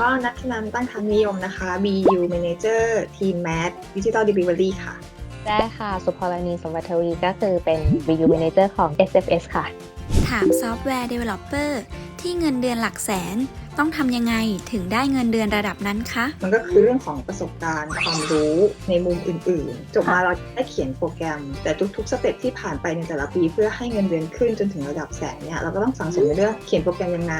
ก็นัทนันตั้งทางนิยมนะคะ BU Manager Team Math Digital Delivery ค่ะ ได้ค่ะ สุพรณีสมบัติทวีก็คือเป็น BU Manager ของ SFS ค่ะ ถามซอฟต์แวร์ Developer ที่เงินเดือนหลักแสน ต้องทำยังไงถึงได้เงินเดือนระดับนั้นคะ มันก็คือเรื่องของประสบการณ์ความรู้ในมุมอื่นๆ จบมาเราได้เขียนโปรแกรม แต่ทุกๆสเต็ปที่ผ่านไปในแต่ละปี เพื่อให้เงินเดือนขึ้นจนถึงระดับแสนเนี่ยเราก็ต้องสังสมในเรื่องเขียนโปรแกรมยังไง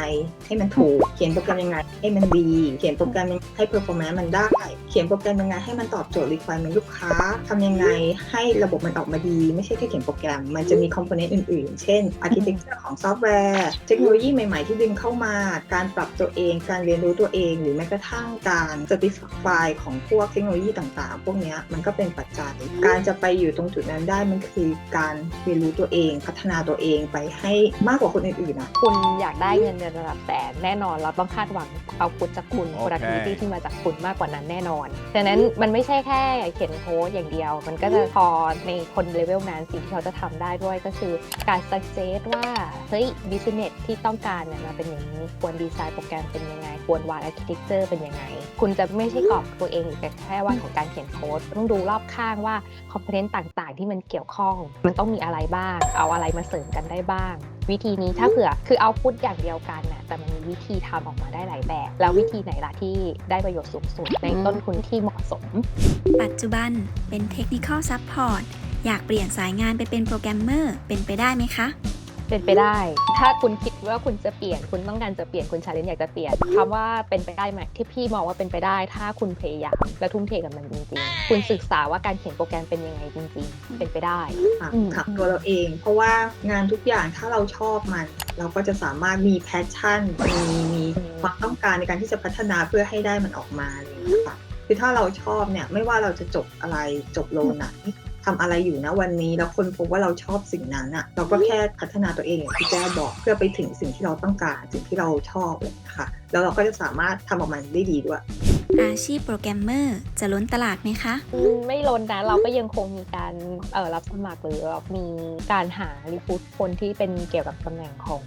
ให้มันถูก เขียนโปรแกรมยังไง ให้มันดี เขียนโปรแกรมยังไงให้ performance มันได้ เขียนโปรแกรมยังไงให้มันตอบโจทย์ requirement ลูกค้าทำยังไงให้ระบบมันออกมาดี ไม่ใช่แค่เขียนโปรแกรม มันจะมี component อื่นๆ เช่น architecture ของซอฟต์แวร์ เทคโนโลยีใหม่ๆ ที่ดึงเข้ามา การปรับตัวเอง การเรียนรู้ตัวเอง หรือแม้กระทั่งการ certify ของพวกเทคโนโลยีต่างๆ พวกเนี้ยมันก็เป็นปัจจัย การจะไปอยู่ตรงจุดนั้นได้มันคือการเรียนรู้ตัวเอง พัฒนาตัวเองไปให้มากกว่าคนอื่นๆนะคุณอยากได้เงินเดือนระดับแสนแน่นอนเราต้องคาดหวังเอาพุทจากคุณโอเค productivity ที่มาจากคุณมากกว่านั้นแน่นอนดังนั้นมันไม่ใช่แค่เขียนโค้ดอย่างเดียว มันก็จะพอในคนเลเวลนั้นสิ่งที่เขาจะทำได้ด้วยก็คือการ suggest ว่าเฮ้ย business ที่ต้องการเนี่ยมันเป็นอย่างนี้ควรดีไซน์โปรแกรมเป็นยังไงควรวาง architecture เป็นยังไง คุณจะไม่ใช่กรอบตัวเองแต่แค่ว่าของการเขียนโค้ดต้องดูรอบข้างว่า component ต่างๆ ที่มันเกี่ยวข้อง มันต้องมีอะไรบ้าง เอาอะไรมาเสริมกันได้บ้าง วิธีนี้ถ้าเผื่อคือเอาพุทอย่างเดียวกันน่ะแต่มันมีวิธีทำออกมาได้หลายแบบ แล้ววิธีไหนล่ะที่ได้ประโยชน์สูงสุดในต้นทุนที่เหมาะสม ปัจจุบันเป็น Technical Support อยากเปลี่ยนสายงานไปเป็นโปรแกรมเมอร์เป็นไปได้ไหมคะ เป็นไปได้ ถ้าคุณคิดว่าคุณจะเปลี่ยน คุณต้องการจะเปลี่ยน คุณชาเลนจ์อยากจะเปลี่ยนคำว่าเป็นไปได้ไหมที่พี่มองว่าเป็นไปได้ ถ้าคุณพยายามและทุ่มเทกับมันจริงๆ คุณศึกษาว่าการเขียนโปรแกรมเป็นยังไงจริง ๆ เป็นไปได้ค่ะอืมถามตัวเราเอง เพราะว่างานทุกอย่างถ้าเราชอบมัน เราก็จะสามารถมีแพชชั่น มีมีความต้องการในการที่จะพัฒนาเพื่อให้ได้มันออกมาอะไรอย่างเลยค่ะคือถ้าเราชอบเนี่ยไม่ว่าเราจะจบอะไรจบโลไหน ทำอะไรอยู่นะวันนี้แล้วคนพบว่าเราชอบสิ่งนั้นอะเราก็แค่พัฒนาตัวเองอย่างที่แจ้บอกเพื่อไปถึงสิ่งที่เราต้องการ สิ่งที่เราชอบเลยนะคะแล้วเราก็จะสามารถทำออกมาได้ดีด้วย อาชีพโปรแกรมเมอร์จะล้นตลาดไหมคะอืมไม่ล้นนะ เราก็ยังคงมีการเอ่อรับสมัครหรือมีการหารีคูดคนที่เป็นเกี่ยวกับตำแหน่งของ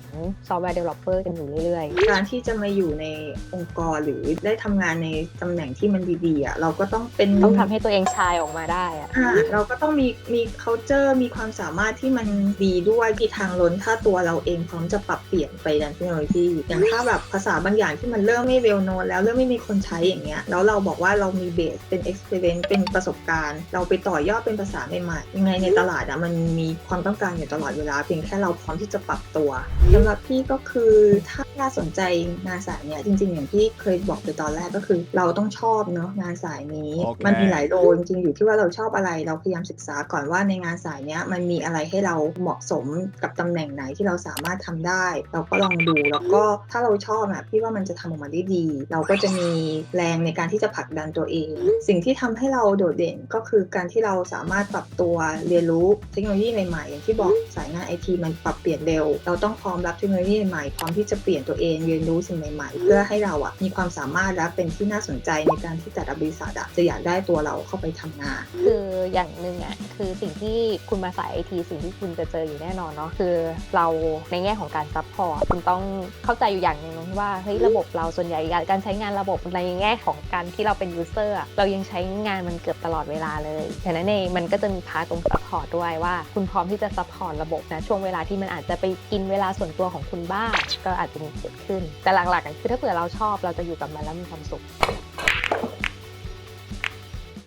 ซอฟต์แวร์เดเวลลอปเปอร์กันอยู่เรื่อยการที่จะมาอยู่ในองค์กรหรือได้ทำงานในตำแหน่งที่มันดีๆอะเราก็ต้องเป็นๆต้องทำให้ตัวเองชายออกมาได้อะอ่าเราก็ต้องมีมี culture มีความสามารถที่มันดีด้วยมีทางล้นถ้าตัวเราเองพร้อมจะปรับเปลี่ยนไปด้านเทคโนโลยีอย่างถ้าแบบภาษาบางอย่างที่มันเริ่มไม่เวลโนนแล้วเริ่มไม่มีคนใช้อย่างเงี้ยแล้วเราบอกว่าเรามีเบสเป็น experience เป็นประสบการณ์ เราไปต่อยอดเป็นภาษาใหม่ๆยังไงในตลาดอะมันมีความต้องการอยู่ตลอดเวลาเพียงแค่เราพร้อมที่จะปรับตัวสำหรับพี่ก็คือถ้า น่าสนใจงานสายเนี้ยจริง ๆ อย่างที่เคยบอกไปตอนแรกก็คือ เราต้องชอบเนาะงานสายนี้โอเคมันมีหลายโรจริงๆอยู่ที่ว่าเราชอบอะไรเราพยายามศึกษาก่อนว่าในงานสายเนี้ยมันมีอะไรให้เราเหมาะสมกับตำแหน่งไหนที่เราสามารถทำได้ เราก็ลองดูแล้วก็ถ้าเราชอบอะพี่ว่ามันจะทำออกมาได้ดี เราก็จะมีแรงในการที่จะผลักดันตัวเอง สิ่งที่ทำให้เราโดดเด่นก็คือการที่เราสามารถปรับตัวเรียนรู้เทคโนโลยีใหม่ๆอย่างที่บอกสายงานไอทีมันปรับเปลี่ยนเร็ว เราต้องพร้อมรับเทคโนโลยีใหม่ๆพร้อมที่จะเปลี่ยนตัวเองเรียนรู้สิ่งใหม่ๆ เพื่อให้เราอะมีความสามารถและเป็นที่น่าสนใจในการที่แต่ละบริษัทอะจะอยากได้ตัวเราเข้าไปทำงาน คืออย่างหนึ่งอะคือสิ่งที่คุณมาสายไอทีสิ่งที่คุณจะเจออยู่แน่นอนเนาะคือเราในแง่ของการซัพพอร์ตคุณต้องเข้าใจอยู่อย่างหนึ่งนะว่าเฮ้ยระบบเราส่วนใหญ่การใช้งานระบบในแง่ของการที่เราเป็นยูเซอร์เรายังใช้งานมันเกือบตลอดเวลาเลยฉะนั้นเองมันก็จะมีพาร์ตตรงซัพพอร์ตด้วยว่า คุณพร้อมที่จะซัพพอร์ตระบบนะช่วงเวลาที่มันอาจจะไปกินเวลาส่วนตัวของคุณบ้างก็อาจจะมีเกิดขึ้น แต่หลักๆคือถ้าเผื่อเราชอบเราจะอยู่กับมันแล้วมีความสุข